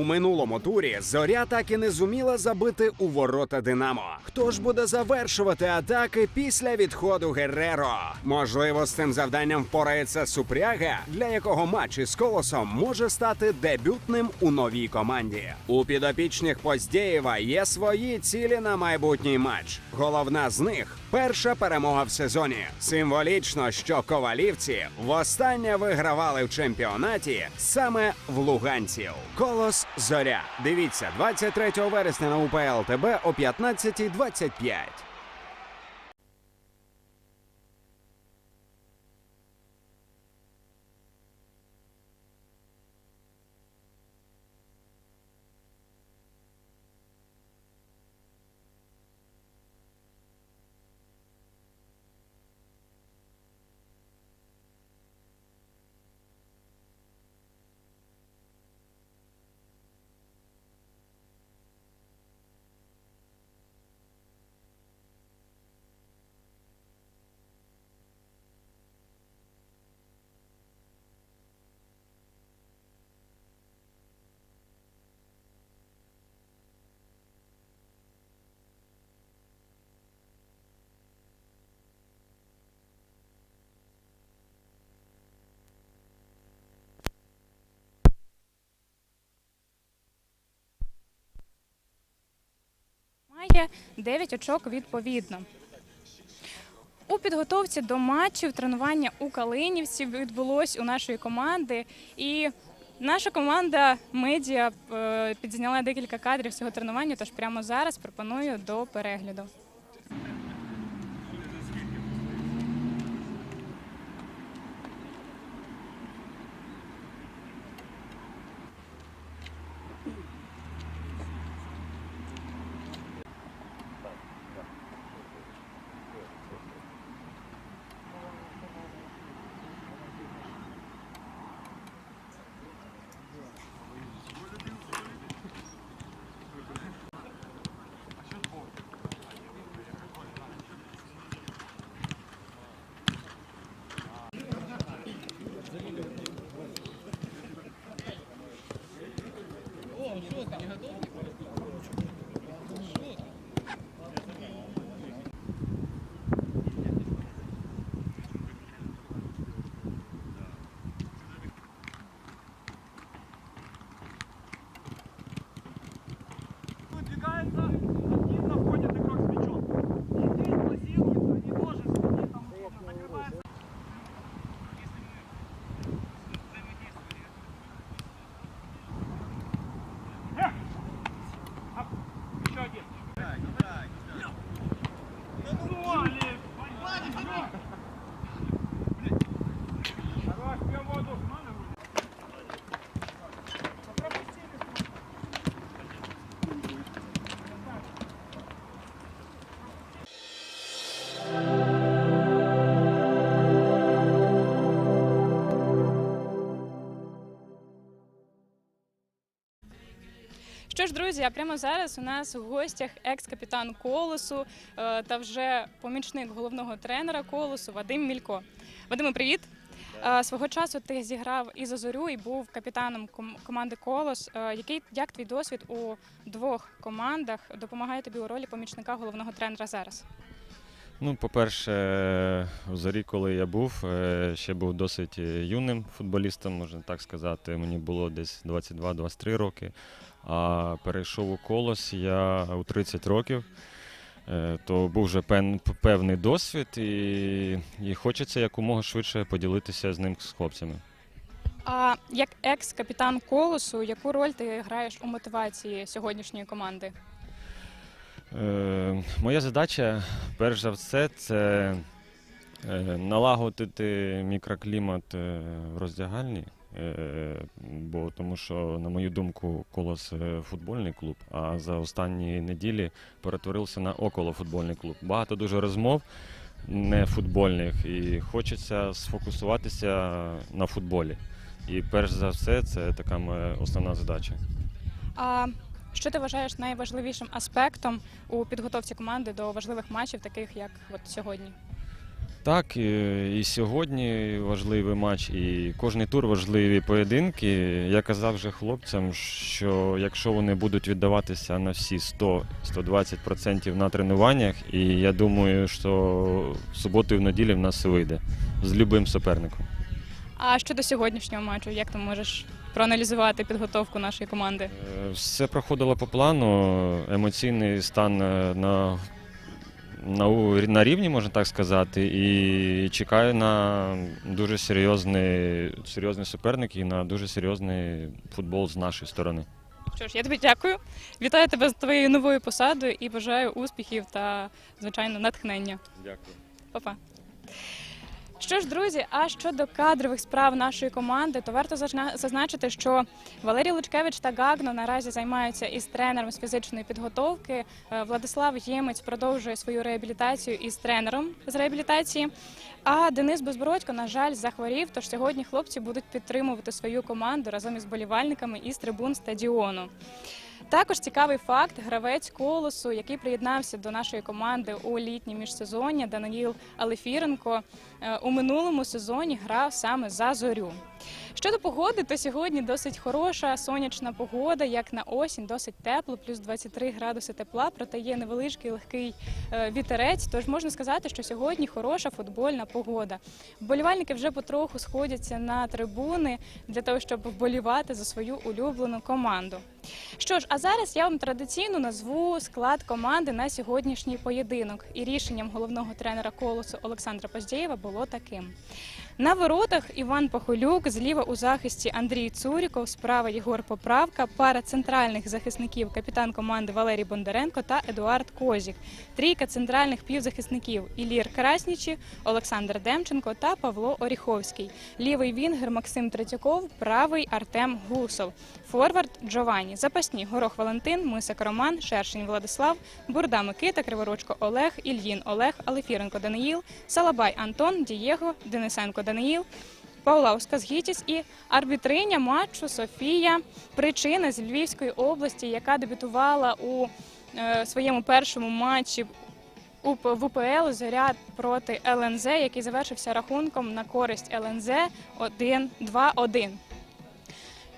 У минулому турі зоря так і не зуміла забити у ворота Динамо. Хто ж буде завершувати атаки після відходу Герреро? Можливо, з цим завданням впорається Супряга, для якого матч із колосом може стати дебютним у новій команді. У підопічних Поздєєва є свої цілі на майбутній матч. Головна з них перша перемога в сезоні. Символічно, що ковалівці востаннє вигравали в чемпіонаті саме в луганців. Колос Зоря. Дивіться 23 вересня на УПЛ ТБ о 15.25. 9 очок відповідно. У підготовці до матчів тренування у Калинівці відбулось у нашої команди. І наша команда медіа е, підзняла декілька кадрів цього тренування. Тож прямо зараз пропоную до перегляду. Що ж, друзі, а прямо зараз у нас в гостях екс-капітан Колосу е, та вже помічник головного тренера Колосу Вадим Мілько. Вадиме, привіт! Е, Свого часу ти зіграв і за зорю, і був капітаном команди Колос. Е, Який як твій досвід у двох командах допомагає тобі у ролі помічника головного тренера зараз? Ну, по-перше, у зарі, коли я був, ще був досить юним футболістом, можна так сказати. Мені було десь 22-23 роки. А перейшов у колос я у 30 років. Е, То був вже певний досвід, і, і хочеться якомога швидше поділитися з ним з хлопцями. А як екс-капітан Колосу, яку роль ти граєш у мотивації сьогоднішньої команди? Е, моя задача, перш за все, це е, налагодити мікроклімат е, в роздягальні. Е, бо тому що, на мою думку, колос е, футбольний клуб, а за останні неділі перетворився на околофутбольний клуб. Багато дуже розмов не футбольних, і хочеться сфокусуватися на футболі. І перш за все, це така моя основна задача. А що ти вважаєш найважливішим аспектом у підготовці команди до важливих матчів, таких як от сьогодні? Так, і, сьогодні важливий матч, і кожний тур важливі поєдинки. Я казав вже хлопцям, що якщо вони будуть віддаватися на всі 100-120% на тренуваннях, і я думаю, що в суботу і в неділю в нас вийде з любим суперником. А щодо сьогоднішнього матчу, як ти можеш проаналізувати підготовку нашої команди? Е, Все проходило по плану. Емоційний стан е, на, на, на рівні, можна так сказати, і чекаю на дуже серйозний, серйозний суперник і на дуже серйозний футбол з нашої сторони. Що ж, я тобі дякую. Вітаю тебе з твоєю новою посадою і бажаю успіхів та, звичайно, натхнення. Дякую. Па-па. Що ж, друзі, а щодо кадрових справ нашої команди, то варто зазначити, що Валерій Лучкевич та Гагно наразі займаються із тренером з фізичної підготовки. Е, Владислав Ємець продовжує свою реабілітацію із тренером з реабілітації. А Денис Безбородько, на жаль, захворів. Тож сьогодні хлопці будуть підтримувати свою команду разом із болівальниками із трибун стадіону. Також цікавий факт: гравець колосу, який приєднався до нашої команди у літній міжсезоння, Даниїл Алефіренко, е, у минулому сезоні грав саме за зорю. Щодо погоди, то сьогодні досить хороша сонячна погода, як на осінь, досить тепло, плюс 23 градуси тепла, проте є невеличкий легкий е, вітерець. Тож можна сказати, що сьогодні хороша футбольна погода. Вболівальники вже потроху сходяться на трибуни для того, щоб вболівати за свою улюблену команду. Що ж, а зараз я вам традиційно назву склад команди на сьогоднішній поєдинок. І рішенням головного тренера колосу Олександра Поздєєва було таким. На воротах Іван Пахолюк, зліва у захисті Андрій Цуріков, справа Єгор Поправка, пара центральних захисників, капітан команди Валерій Бондаренко та Едуард Козік, трійка центральних півзахисників Ілір Краснічі, Олександр Демченко та Павло Оріховський, лівий вінгер Максим Третьяков, правий Артем Гусов, форвард Джованні, запасні Горох Валентин, Мисак Роман, Шершень Владислав, Бурда Микита, Криворучко Олег, Ільїн Олег, Алефіренко Даниїл, Салабай Антон, Дієго, Денисенко Даниїл. Павлаускас Гітіс і арбітриня матчу Софія Причина з Львівської області, яка дебютувала у е, своєму першому матчі в УПЛ Зоря проти ЛНЗ, який завершився рахунком на користь ЛНЗ 1-2-1.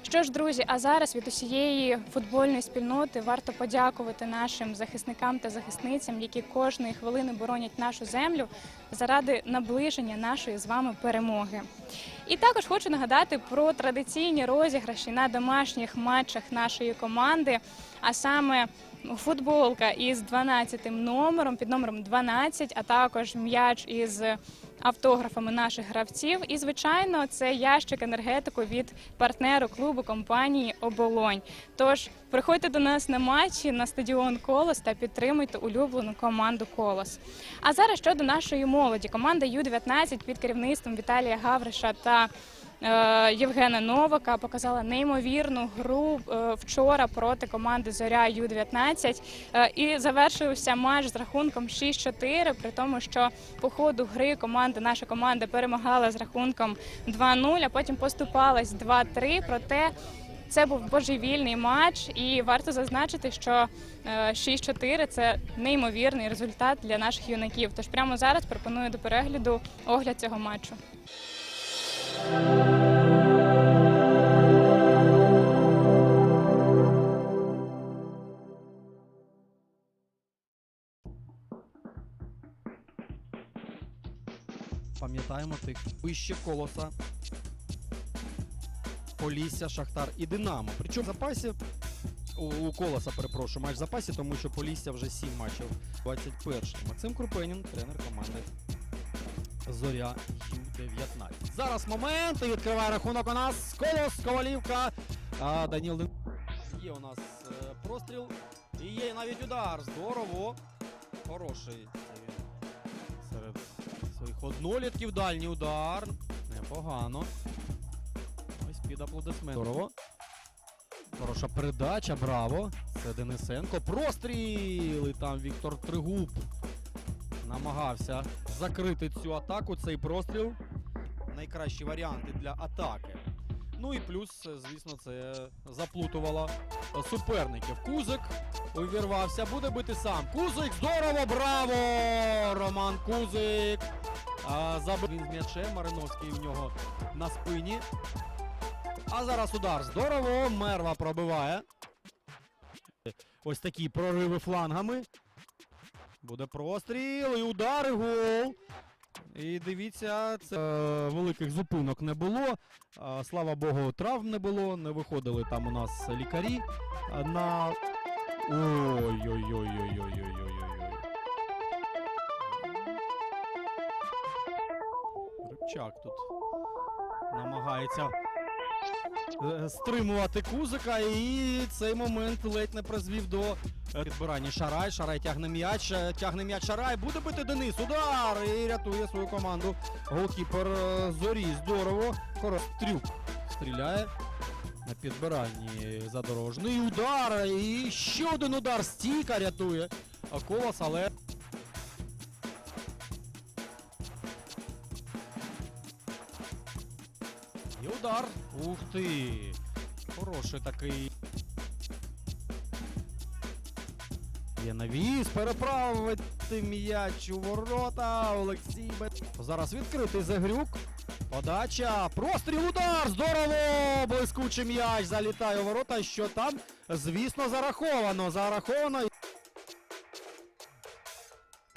Що ж, друзі, а зараз від усієї футбольної спільноти варто подякувати нашим захисникам та захисницям, які кожної хвилини боронять нашу землю заради наближення нашої з вами перемоги. І також хочу нагадати про традиційні розіграші на домашніх матчах нашої команди, а саме футболка із 12 номером під номером 12, а також м'яч із автографами наших гравців. І, звичайно, це ящик енергетику від партнеру клубу компанії Оболонь. Тож приходьте до нас на матчі на стадіон Колос та підтримуйте улюблену команду Колос. А зараз щодо нашої молоді, команда Ю-19 під керівництвом Віталія Гавриша та Євгена Новака показала неймовірну гру е, вчора проти команди Зоря Ю-19 Е, і завершився матч з рахунком 6-4, при тому, що по ходу гри команда, наша команда перемагала з рахунком 2-0, а потім поступалась 2-3, проте це був божевільний матч, і варто зазначити, що е, 6-4 – це неймовірний результат для наших юнаків. Тож прямо зараз пропоную до перегляду огляд цього матчу. Пам'ятаємо тих вище колоса. Полісся, Шахтар і Динамо. Причому в запасі у, колоса, перепрошую, матч в запасі, тому що Полісся вже 7 матчів. 21. Максим Крупенін, тренер команди Зоря Ю-19. Зараз момент і відкриває рахунок у нас. Колос, Ковалівка. А, Даніл Дин... Є у нас е, простріл. І є навіть удар. Здорово. Хороший. Серед своїх однолітків дальній удар. Непогано. Ось під аплодисмент. Здорово. Хороша передача, браво. Це Денисенко. Простріл! І там Віктор Тригуб намагався закрити цю атаку. Цей простріл. Найкращі варіанти для атаки. Ну і плюс, е, звісно, це заплутувало суперників. Кузик увірвався, буде бити сам. Кузик, здорово, браво! Роман Кузик. Забив він з м'ячем. Мариновський в нього на спині. А зараз удар. Здорово. Мерва пробиває. Ось такі прориви флангами. Буде простріл і удар, і гол. І дивіться, це е, великих зупинок не було. Слава Богу, травм не було. Не виходили там у нас лікарі. На. Ой-ой-ой-ой-ой-ой-ой-ой. Рибчак тут намагається стримувати кузика, і цей момент ледь не призвів до е, підбирання Шарай. Шарай тягне м'яч, е, тягне м'яч Шарай, буде бити Денис. Удар! І рятує свою команду. Голкіпер е, Зорі. Здорово. Корострюк стріляє. На підбиранні задорожний удар. І ще один удар. Стійка рятує. Колос, але. Ух ти. Хороший такий. Є навіс, переправити м'яч у ворота. Олексій Бе... Зараз відкритий Загрюк. Подача. Простріл удар. Здорово! Блискучий м'яч залітає у ворота. Що там? Звісно, зараховано. Зараховано.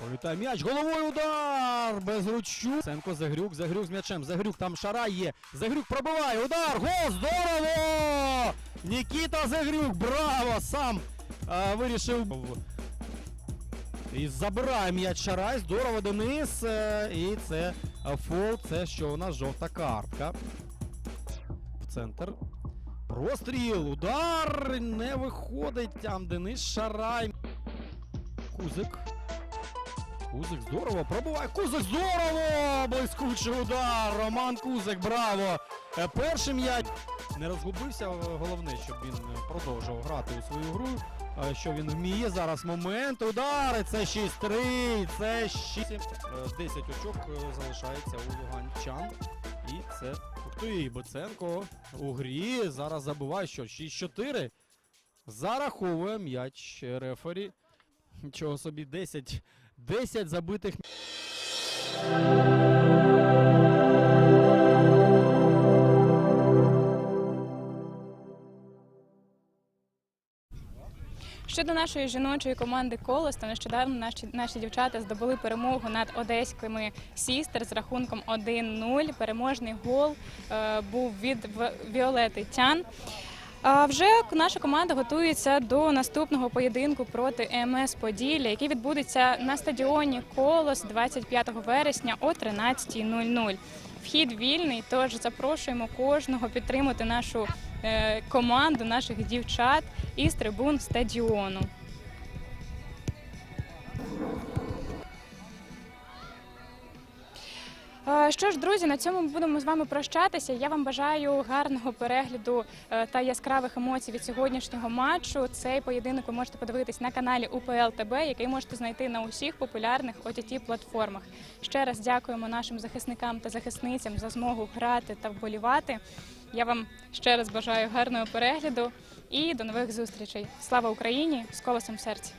Політає м'яч, головою удар! Без ручу. Сенко Загрюк, Загрюк з м'ячем. Загрюк, там шара є. Загрюк пробиває. Удар! Гол! Здорово! Нікіта Загрюк, браво! Сам а, вирішив. І забирає м'яч Шарай. Здорово, Денис. Е, І це е, фол. Це що у нас жовта картка. В центр. Простріл. Удар! Не виходить там Денис Шарай. Кузик. Кузик здорово пробиває. Кузик здорово! Блискучий удар! Роман Кузик, браво! Е, Перший м'яч не розгубився. е, Головне, щоб він е, продовжував грати у свою гру. Що він вміє. Зараз момент. Удари. Це 6-3. Це 6. Е, 10 очок залишається у Луганчан. І це. Ух ти, Беценко у грі. Зараз забуває, що 6-4. Зараховує м'яч рефері. Нічого собі 10 10 забитих. Щодо нашої жіночої команди Колос, то нещодавно наші, наші дівчата здобули перемогу над одеськими сістер з рахунком 1-0. Переможний гол е, був від Віолети Тян. А вже наша команда готується до наступного поєдинку проти ЕМС Поділля, який відбудеться на стадіоні Колос 25 вересня о 13.00. Вхід вільний, тож запрошуємо кожного підтримати нашу е, команду, наших дівчат із трибун стадіону. Що ж, друзі, на цьому ми будемо з вами прощатися. Я вам бажаю гарного перегляду е, та яскравих емоцій від сьогоднішнього матчу. Цей поєдинок ви можете подивитись на каналі УПЛ ТБ, який можете знайти на усіх популярних ott платформах. Ще раз дякуємо нашим захисникам та захисницям за змогу грати та вболівати. Я вам ще раз бажаю гарного перегляду і до нових зустрічей. Слава Україні! З колосом в серці!